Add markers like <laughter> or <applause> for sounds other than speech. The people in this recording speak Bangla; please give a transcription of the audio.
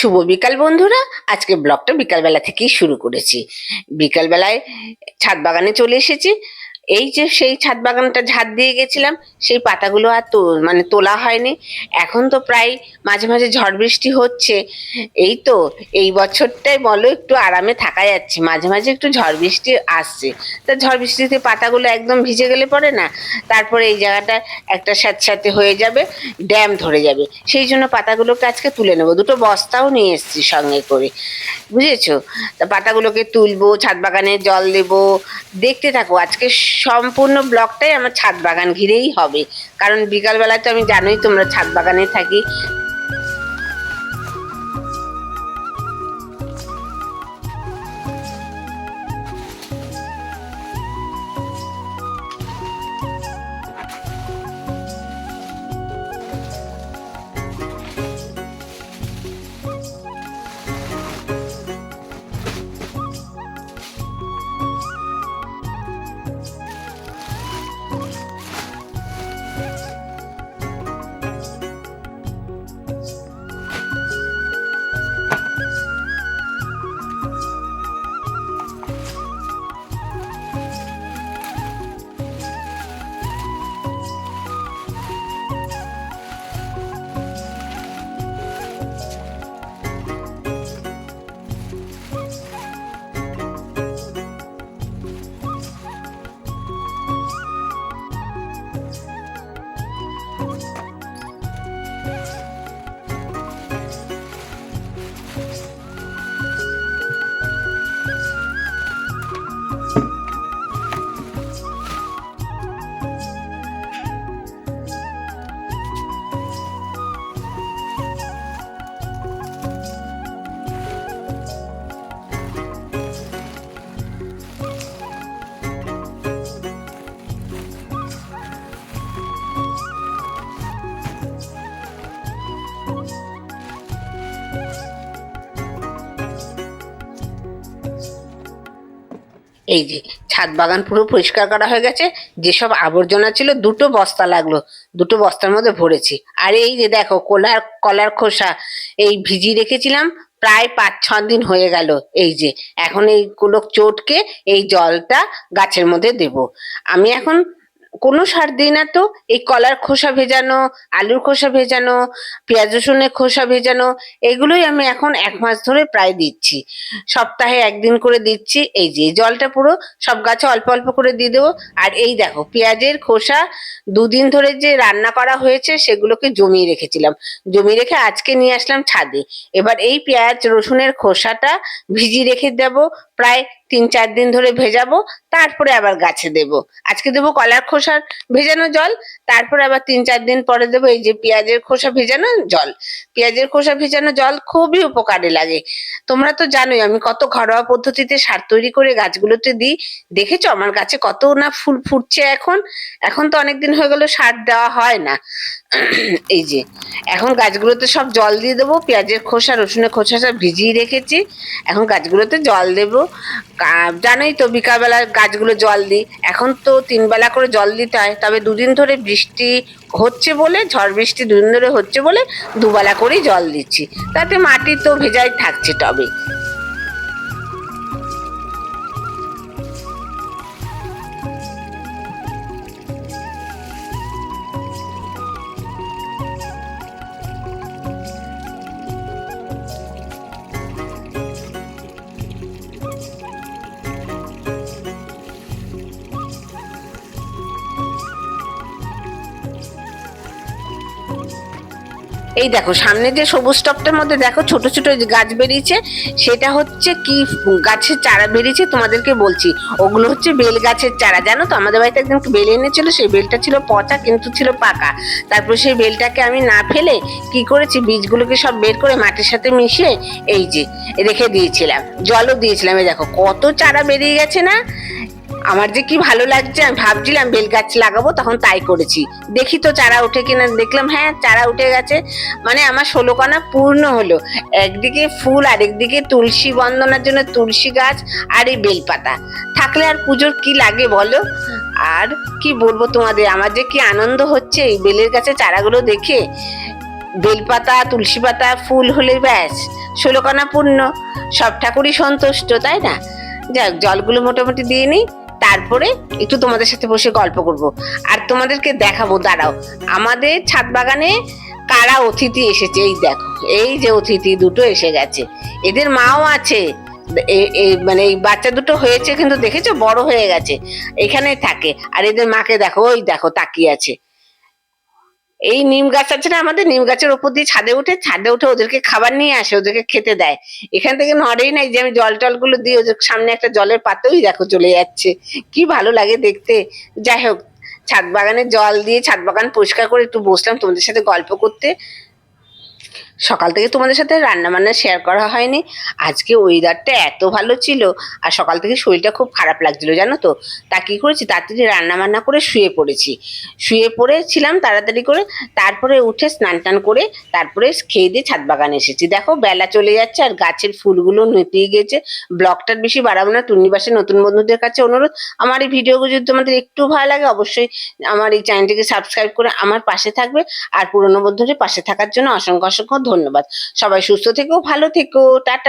শুভ বিকাল বন্ধুরা। আজকে ব্লগটা বিকালবেলা থেকেই শুরু করেছি। বিকালবেলায় ছাদ বাগানে চলে এসেছি। এই যে সেই ছাদ বাগানটা ঝাড় দিয়ে গেছিলাম, সেই পাতাগুলো আর তো মানে তোলা হয়নি। এখন তো প্রায় মাঝে মাঝে ঝড় বৃষ্টি হচ্ছে। এই তো, এই বছরটাই বলো একটু আরামে থাকা যাচ্ছে। মাঝে মাঝে একটু ঝড় বৃষ্টি আসছে। তা ঝড় বৃষ্টিতে পাতাগুলো একদম ভিজে গেলে পড়ে না? তারপরে এই জায়গাটা একটা স্যাঁতস্যাঁতে হয়ে যাবে, ড্যাম ধরে যাবে। সেই জন্য পাতাগুলোকে আজকে তুলে নেব। দুটো বস্তাও নিয়ে এসেছি সঙ্গে করে। বুঝেছ? তা পাতাগুলোকে তুলবো, ছাদ বাগানে জল দেবো। দেখতে থাকো, আজকে সম্পূর্ণ ব্লকটাই আমার ছাদ বাগান ঘিরেই হবে। কারণ বিকালবেলায় তো আমি জানোই তোমরা ছাদ বাগানে থাকি। এই যে ছাদ বাগান পুরো পরিষ্কার করা হয়ে গেছে, যেসব আবর্জনা ছিল দুটো বস্তা লাগল, দুটো বস্তার মধ্যে ভরেছি। আর এই যে দেখো, কলার কলার খোসা, এই ভিজিয়ে রেখেছিলাম, প্রায় পাঁচ ছ দিন হয়ে গেল। এই যে, এখন এইগুলো চটকে এই জলটা গাছের মধ্যে দেব। আমি এখন কোনো সার দিই না তো। এই কলার খোসা ভেজানো, আলুর খোসা ভেজানো, পেঁয়াজ রসুনের খোসা ভেজানো, এগুলোই আমি এখন এক মাস ধরে প্রায় দিচ্ছি। সপ্তাহে একদিন করে দিচ্ছি। এই যে জলটা পুরো সব গাছে অল্প অল্প করে দিয়ে দেবো। আর এই দেখো, পেঁয়াজের খোসা দুদিন ধরে যে রান্না করা হয়েছে, সেগুলোকে জমিয়ে রেখেছিলাম। জমিয়ে রেখে আজকে নিয়ে আসলাম ছাদে। এবার এই পেঁয়াজ রসুনের খোসাটা ভিজিয়ে রেখে দেব। প্রায় তিন চার দিন ধরে ভেজাবো, তারপরে আবার গাছে দেব। আজকে দেবো কলার খোসার ভেজানো জল, তারপরে আবার তিন চার দিন পরে দেবো এই যে পেঁয়াজের খোসা ভেজানো জল। পেঁয়াজের খোসা ভেজানো জল খুবই উপকারে লাগে। তোমরা তো জানোই, আমি কত ঘরোয়া পদ্ধতিতে সার তৈরি করে গাছগুলোতে দিই। দেখেছ আমার গাছে কত না ফুল ফুটছে এখন? এখন তো অনেকদিন হয়ে গেল সার দেওয়া হয় না। <clears throat> এই যে, এখন গাছগুলোতে সব জল দিয়ে দেবো, পেঁয়াজের খোসা, রসুনের খোসা সব ভিজিয়ে রেখেছি। এখন গাছগুলোতে জল দেবো। জানোই তো বিকালবেলা গাছগুলো জল দিই। এখন তো তিন বেলা করে জল দিতে হয়, তবে দুদিন ধরে বৃষ্টি হচ্ছে বলে, ঝড় বৃষ্টি দুদিন ধরে হচ্ছে বলে দুবেলা করেই জল দিচ্ছি। তাতে মাটি তো ভেজাই থাকছে টবে এই দেখো, সামনে যে সবুজ টপটার মধ্যে দেখো, ছোট ছোট গাছ বেরিয়েছে, সেটা হচ্ছে কি গাছের চারা বেরিয়েছে তোমাদেরকে বলছি। ওগুলো হচ্ছে বেল গাছের চারা। জানো তো, আমাদের বাড়িতে একদম বেল এনেছিল, সেই বেলটা ছিল পচা কিন্তু ছিল পাকা। তারপর সেই বেলটাকে আমি না ফেলে কি করেছি, বীজগুলোকে সব বের করে মাটির সাথে মিশিয়ে এই যে রেখে দিয়েছিলাম, জলও দিয়েছিলাম। এই দেখো, কত চারা বেরিয়ে গেছে না? আমার যে কি ভালো লাগছে, আমি ভাবছিলাম বেল গাছ লাগাবো, তখন তাই করেছি। দেখি তো চারা উঠে কিনা, দেখলাম হ্যাঁ চারা উঠে গেছে। মানে আমার ষোলো কানা পূর্ণ হলো। একদিকে ফুল আর একদিকে তুলসী বন্দনার জন্য তুলসী গাছ আর এই বেলপাতা। থাকলে আর পুজোর কি লাগে বলো? আর কি বলব তোমাদের, আমার যে কি আনন্দ হচ্ছে এই বেলের গাছে চারাগুলো দেখে? বেলপাতা, তুলসী পাতা, ফুল হলে ব্যাস ষোলোকানা পূর্ণ। সব ঠাকুরই সন্তুষ্ট, তাই না? যাক, জলগুলো মোটামুটি দিয়ে নিই। তারপরে একটু তোমাদের সাথে বসে গল্প করব। আর তোমাদেরকে দেখাবো, দাঁড়াও। আমাদের ছাদ বাগানে কারা অতিথি এসেছে? এই দেখো, এই যে অতিথি, দুটো এসে গেছে। এদের মাও আছে। মানে এই বাচ্চা দুটো হয়েছে কিন্তু দেখেছ? বড় হয়ে গেছে। এখানে থাকে। আর এদের মাকে দেখো, ওই দেখো, তাকিয়ে আছে। এই নিম গাছ আছে না, আমাদের নিম গাছের ওপর দিয়ে ছাদে উঠে ছাদে উঠে ওদেরকে খাবার নিয়ে আসে, ওদেরকে খেতে দেয়। এখান থেকে নড়েই নাই যে আমি জল টলগুলো দিই ওদের সামনে একটা জলের পাতেই দেখো চলে যাচ্ছে। কি ভালো লাগে দেখতে। যাই হোক, ছাদ বাগানে জল দিয়ে ছাদ বাগান পরিষ্কার করে একটু বসলাম তোমাদের সাথে গল্প করতে। সকাল থেকে তোমাদের সাথে রান্না বান্না শেয়ার করা হয়নি। আজকে ওয়েদারটা এত ভালো ছিল আর সকাল থেকে শরীরটা খুব খারাপ লাগছিল, জানো তো? তা কী করেছি? তাড়াতাড়ি রান্না বান্না করে শুয়ে পড়েছি। শুয়ে পড়েছিলাম তাড়াতাড়ি করে, তারপরে উঠে স্নান টান করে তারপরে খেয়ে দিয়ে ছাদ বাগানে এসেছি। দেখো, বেলা চলে যাচ্ছে আর গাছের ফুলগুলো নেতিয়ে গেছে ব্লগটার বেশি বাড়াবো না টুন্নিবাসের নতুন বন্ধুদের কাছে অনুরোধ, আমার এই ভিডিওগুলো যদি তোমাদের একটু ভালো লাগে, অবশ্যই আমার এই চ্যানেলটিকে সাবস্ক্রাইব করে আমার পাশে থাকবে। আর পুরনো বন্ধুদের পাশে থাকার জন্য অসংখ্য অসংখ্য ধন্যবাদ। সবাই সুস্থ থেকো ভালো থেকো টাটা।